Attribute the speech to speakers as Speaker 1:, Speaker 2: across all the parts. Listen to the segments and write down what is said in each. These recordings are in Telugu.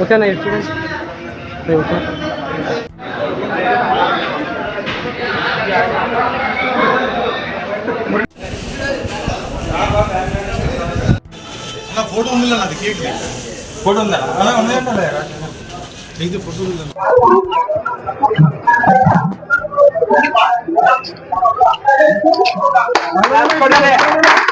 Speaker 1: ஓகேண்ணா ஸ்டூடெண்ட் சரி ஓகே ஃபோட்டோ ஒன்றும் இல்லை அது கேட்கல
Speaker 2: ஃபோட்டோ இல்லை ஆனால் ஒன்றே இது ஃபோட்டோ இல்லை Gracias.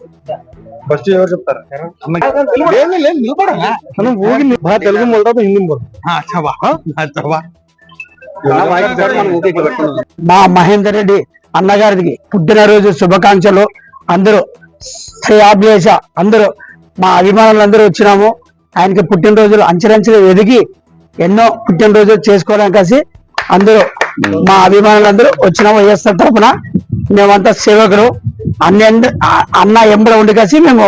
Speaker 1: ఫస్ట్ ఎవరు చెప్తారు?
Speaker 2: తెలుగు హిందీ మా మహేందర్ రెడ్డి అన్నగారికి పుట్టినరోజు శుభాకాంక్షలు. అందరూ శ్రేయాభిలేష అందరూ మా అభిమానులు అందరూ వచ్చినాము. ఆయనకి పుట్టినరోజులు అంచెలంచెలు ఎదిగి ఎన్నో పుట్టినరోజులు చేసుకోవడానికి కలిసి అందరూ మా అభిమానులందరూ వచ్చినాము. వైఎస్ఆర్ తరఫున మేమంతా సేవకులు. అన్ని అన్న ఎంబడ ఉండి కలిసి మేము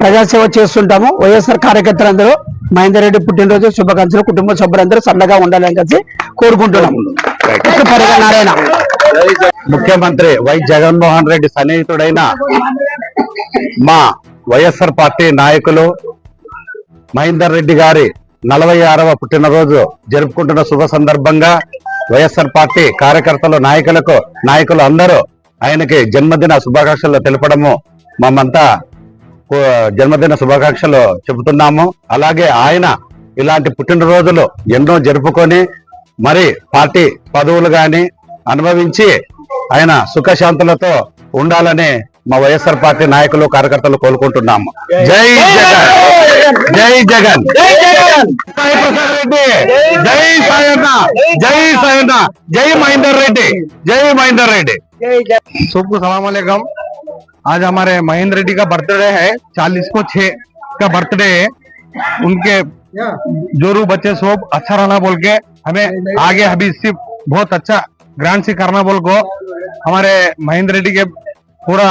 Speaker 2: ప్రజాసేవ చేస్తుంటాము. వైఎస్ఆర్ కార్యకర్తలందరూ మహేందర్ రెడ్డి పుట్టినరోజు శుభాకాంక్షలు కుటుంబ సభ్యులందరూ సన్నగా ఉండాలని కలిసి కోరుకుంటున్నాము. నారాయణ
Speaker 3: ముఖ్యమంత్రి వై జగన్మోహన్ రెడ్డి సన్నిహితుడైన మా వైఎస్ఆర్ పార్టీ నాయకులు మహేందర్ రెడ్డి గారి నలభై ఆరవ పుట్టినరోజు జరుపుకుంటున్న శుభ సందర్భంగా వైఎస్ఆర్ పార్టీ కార్యకర్తలు నాయకులకు నాయకులు అందరూ ఆయనకి జన్మదిన శుభాకాంక్షలు తెలపడము మమ్మంతా జన్మదిన శుభాకాంక్షలు చెబుతున్నాము. అలాగే ఆయన ఇలాంటి పుట్టినరోజులు ఎన్నో జరుపుకొని మరి పార్టీ పదవులు గాని అనుభవించి ఆయన సుఖశాంతులతో ఉండాలని మా వైఎస్ఆర్ పార్టీ నాయకులు కార్యకర్తలు కోరుకుంటున్నాము. జై జగన్! జై జగన్! సాయి ప్రసాద్ రెడ్డి! జై సాయన్న! జై సాయన్న! జై మహేందర్ రెడ్డి! జై మహేందర్ రెడ్డి!
Speaker 1: सबको सलाम वालेकुम आज हमारे महेंद्र रेड्डी का बर्थडे है चालीस को छह का बर्थडे है। उनके जोरू बच्चे सब अच्छा रहना बोल के हमें आगे अभी इससे बहुत अच्छा ग्रांड से करना बोल को हमारे महेंद्र रेड्डी के पूरा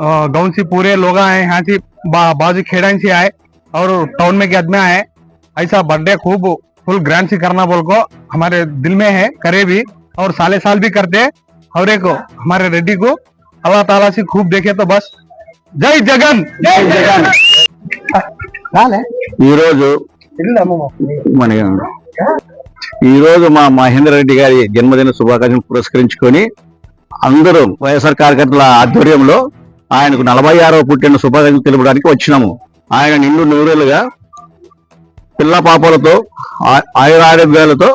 Speaker 1: गाँव से पूरे लोग आए यहाँ से बा, बाजू खेड़ा से आए और टाउन में के आदमी आए। ऐसा बर्थडे खूब फुल ग्रैंड से करना बोल को हमारे दिल में है करे भी और साले साल भी करते। हैं और एक हमारे रेड्डी को अल्लाह ताला से खूब देखे तो बस जय जगन जय जगन
Speaker 3: ఈ రోజు మన ఈ రోజు మా మహేందర్ రెడ్డి గారి జన్మదిన శుభాకాంక్షలు పురస్కరించుకొని అందరూ వైఎస్ఆర్ కార్యకర్తల ఆధ్వర్యంలో ఆయనకు నలభై ఆరవ పుట్టిన శుభాకాంక్షలు తెలుపడానికి వచ్చినాము ఆయన నిండు నూరేళ్లుగా పిల్ల పాపలతో ఆ- ఆయురారోగ్యాలతో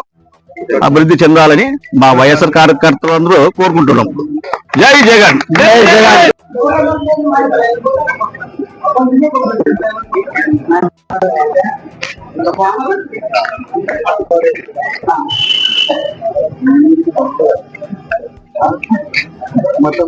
Speaker 3: అభివృద్ధి చెందాలని మా వైఎస్ఆర్ కార్యకర్తలందరూ కోరుకుంటున్నాం. జై జగన్. జై జగన్.
Speaker 1: మొత్తం